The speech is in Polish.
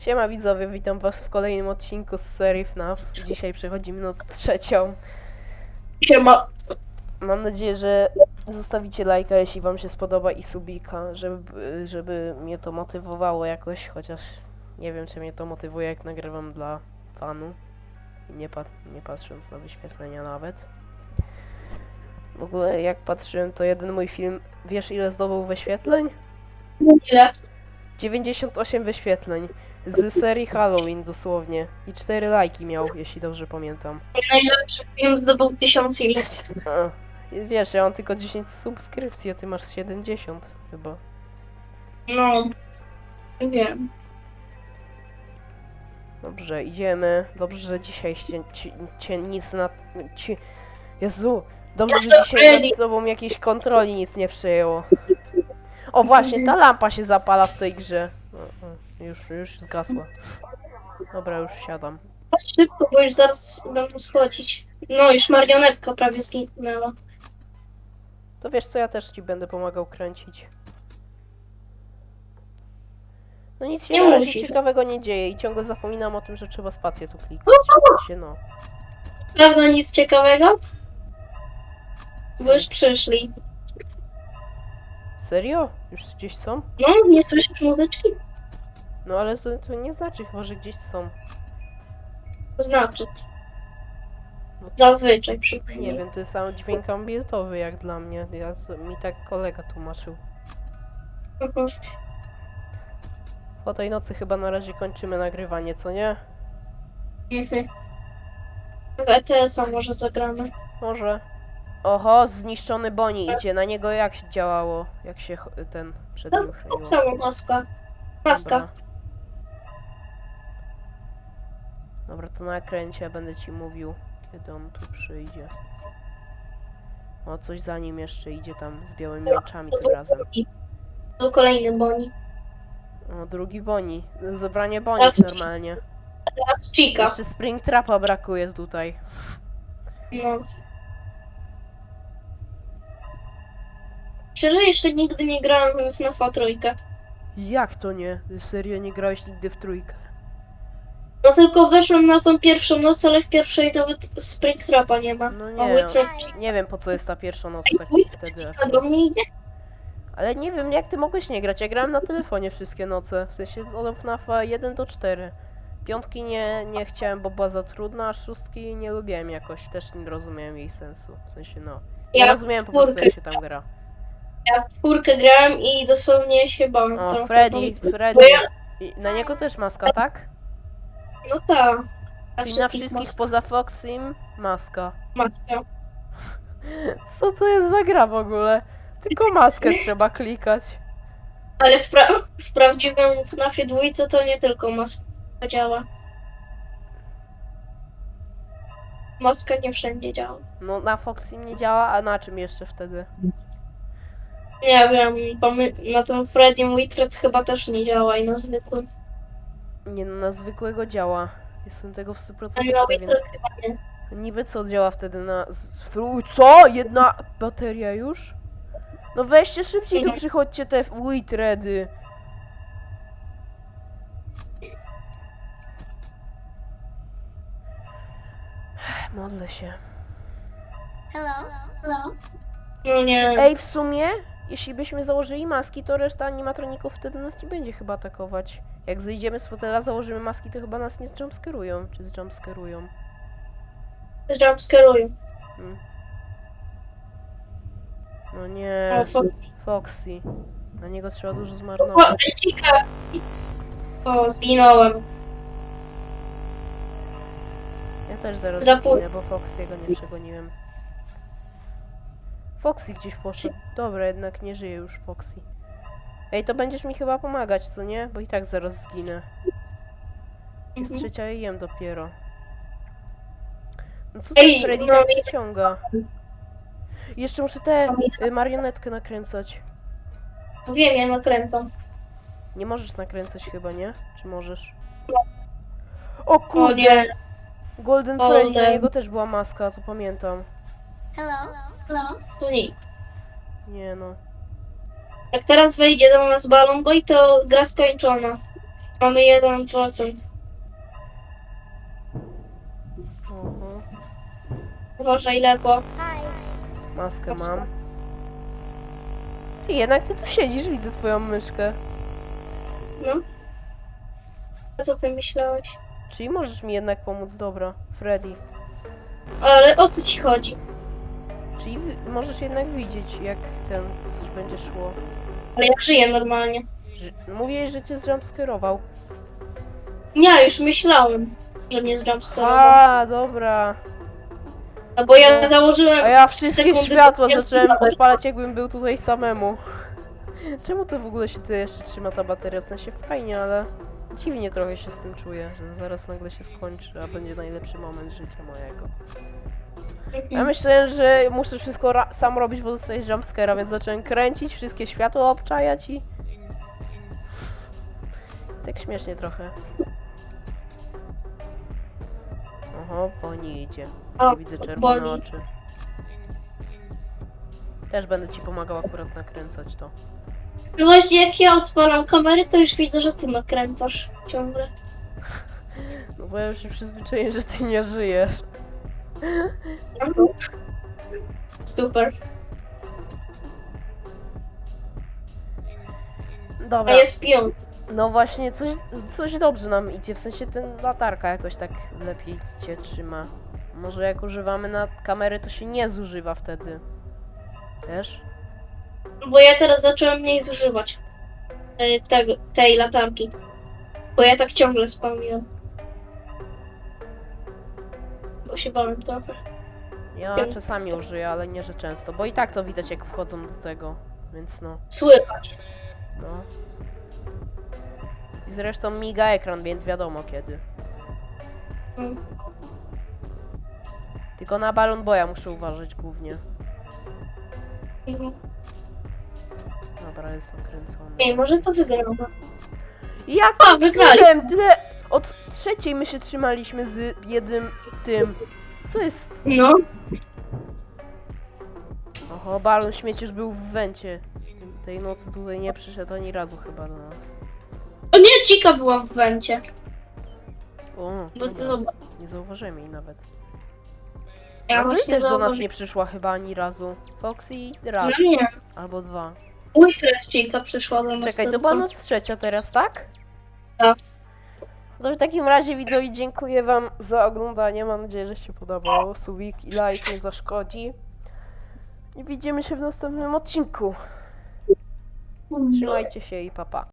Siema widzowie, witam was w kolejnym odcinku z serii FNAF. Dzisiaj przechodzimy noc trzecią. Siema. Mam nadzieję, że zostawicie lajka, jeśli wam się spodoba i subika, żeby, żeby mnie to motywowało jakoś, chociaż nie wiem, czy mnie to motywuje, jak nagrywam dla fanu. Nie, pat nie patrząc na wyświetlenia nawet. W ogóle jak patrzyłem, to jeden mój film, wiesz ile zdobył wyświetleń? Ile? 98 wyświetleń z serii Halloween dosłownie i 4 lajki miał, jeśli dobrze pamiętam. Najlepszy film zdobył tysiąc ile. A, wiesz, ja mam tylko 10 subskrypcji, a ty masz 70 chyba. No. Wiem. Dobrze, idziemy. Dobrze, że dzisiaj się, ci, cię nic na... Ci, Jezu, dobrze, że dzisiaj nad tobą jakiejś kontroli nic nie przejęło. O właśnie, ta lampa się zapala w tej grze. O, o, już, już zgasła. Dobra, już siadam. Chodź szybko, bo już zaraz będą schodzić. No, już marionetka prawie zginęła. To wiesz co, ja też ci będę pomagał kręcić. No nic się Nie na razie musisz. ciekawego nie dzieje i ciągle zapominam o tym, że trzeba spację tu klikać. W sensie, no. Pewno nic ciekawego? Bo już przyszli. Serio? Już gdzieś są? No, nie słyszysz muzyczki? No ale to, to nie znaczy chyba, że gdzieś są. Znaczy. Zazwyczaj przynajmniej. Nie wiem, to jest sam dźwięk ambientowy jak dla mnie. Ja, mi tak kolega tłumaczył. Mhm. Po tej nocy chyba na razie kończymy nagrywanie, co nie? Mhm. W ETS-a może zagramy. Może. Oho, zniszczony Boni idzie. Na niego jak się działało? Jak się ch- ten przed nim chroniło? Tak samo maska. Maska. Dobra. Dobra, to na kręcie będę ci mówił, kiedy on tu przyjdzie. O, coś za nim jeszcze idzie tam z białymi oczami tym razem. To kolejny boni. O, drugi Boni. Zebranie Boni normalnie. Teraz Chica. Jeszcze Springtrapa brakuje tutaj. No. Szczerze, jeszcze nigdy nie grałem w FNAFa trójkę. Jak to nie? Serio nie grałeś nigdy w trójkę? No tylko weszłem na tą pierwszą noc, ale w pierwszej nawet Springtrapa nie ma. No nie, no, nie wiem po co jest ta pierwsza noc tak wtedy. Do mnie idzie? Ale nie wiem jak ty mogłeś nie grać. Ja grałem na telefonie wszystkie noce. W sensie od FNAFa 1 do 4. Piątki nie, nie chciałem, bo była za trudna, a szóstki nie lubiłem jakoś. Też nie rozumiałem jej sensu. W sensie no. Nie Ja rozumiałem po prostu jak się tam gra. Ja w czwórkę grałem i dosłownie się bałem O, trochę. Freddy, Freddy. Bo ja... I na niego też maska, tak? No tak. Czyli na wszystkich poza Foxym maska. Matka. Co to jest za gra w ogóle? Tylko maskę trzeba klikać. Ale w, pra... w prawdziwym FNAFie dwójce to nie tylko maska działa. Maska nie wszędzie działa. No na Foxym nie działa, a na czym jeszcze wtedy? Nie wiem, pomy- na tym Freddy Witred chyba też nie działa i na zwykłym. Nie no, na zwykłego działa. Jestem tego w 100% A na pewien. Witred chyba nie. Niby co działa wtedy na... z- Co? Jedna bateria już? No weźcie szybciej tu Mhm. przychodźcie te Witredy. Modlę się. No nie. Ej, w sumie, jeśli byśmy założyli maski, to reszta animatroników wtedy nas nie będzie chyba atakować. Jak zejdziemy z fotela, założymy maski, to chyba nas nie jumpscarują. Czy jumpscarują? Jumpscarują. Hmm. No nie, O. Foxy. Na niego trzeba dużo O, zmarnować. Chica. O, zginąłem. Ja też zaraz zginę, bo Foxy'ego nie przegoniłem. Foxy gdzieś poszedł. Dobra, jednak nie żyje już Foxy. Ej, to będziesz mi chyba pomagać, co nie? Bo i tak zaraz zginę. Jest Mhm. trzecia i jem dopiero. No co Ej, ten Freddy no tak przyciąga? Jeszcze muszę tę y, marionetkę nakręcać. Wiem, ja nakręcam. Nie możesz nakręcać chyba, nie? Czy możesz? O O kurde! nie. Golden Golden. Freddy, na jego też była maska, to pamiętam. To nie. Nie no. Jak teraz wejdzie do nas Balloon Boy, to gra skończona. Mamy 1%. Mhm. Uważaj lewo. Maskę mam. Ty jednak ty tu siedzisz, widzę twoją myszkę. No. A co ty myślałeś? Czyli możesz mi jednak pomóc, dobra, Freddy. Ale o co ci chodzi? Czyli możesz jednak widzieć, jak ten coś będzie szło. Ale ja żyję normalnie. Że- Mówiłeś, że cię zjumpscarował. Ja już myślałem, że mnie zjumpscarował. A, dobra. No bo ja założyłem A ja wszystkie sekundy światła do- zacząłem odpalać, jakbym był tutaj samemu. Czemu to w ogóle się tu jeszcze trzyma ta bateria? W sensie fajnie, ale dziwnie trochę się z tym czuję, że zaraz nagle się skończy, a będzie najlepszy moment życia mojego. Ja myślałem, że muszę wszystko ra- sam robić, bo dostaję jumpscare'a, więc zacząłem kręcić, wszystkie światła obczajać i... Tak śmiesznie trochę. Oho, Boni idzie. O, Nie widzę czerwone Bonnie. oczy. Też będę ci pomagał akurat nakręcać to. No właśnie jak ja odpalam kamery, to już widzę, że ty nakręcasz ciągle. No bo ja już się przyzwyczaiłem, że ty nie żyjesz. Super. A Dobra, jest piąt. no właśnie coś, coś dobrze nam idzie, w sensie ten latarka jakoś tak lepiej cię trzyma. Może jak używamy na kamery, to się nie zużywa wtedy. Wiesz? Bo ja teraz zacząłem mniej zużywać e, tego, tej latarki. Bo ja tak ciągle spamiłem. Bo się bałem trochę. Ja czasami użyję, ale nie, że często, bo i tak to widać jak wchodzą do tego, więc no. Słychać. No. I zresztą miga ekran, więc wiadomo kiedy. Mm. Tylko na balon boja muszę uważać głównie. Mhm. Dobra, jest nakręcony. Ej, może to wygramy. Jak A, wygrali. cudem, tyle od trzeciej my się trzymaliśmy z jednym tym. Co jest? No. Oho, balon śmieci już był w wencie. Tej nocy tutaj nie przyszedł ani razu chyba do nas. O nie, Cika była w wencie. O, Bo dobra. to, nie zauważyłem jej nawet. ja Ja właśnie też do nas zauważyłem. nie przyszła chyba ani razu. Foxy raz, No nie. albo dwa. Ultra Cika przyszła do nas. Czekaj, to była noc trzecia teraz, tak? Tak. No w takim razie widzowie dziękuję wam za oglądanie. Mam nadzieję, że się podobało. Subik i like nie zaszkodzi. I widzimy się w następnym odcinku. Trzymajcie się i papa. Pa.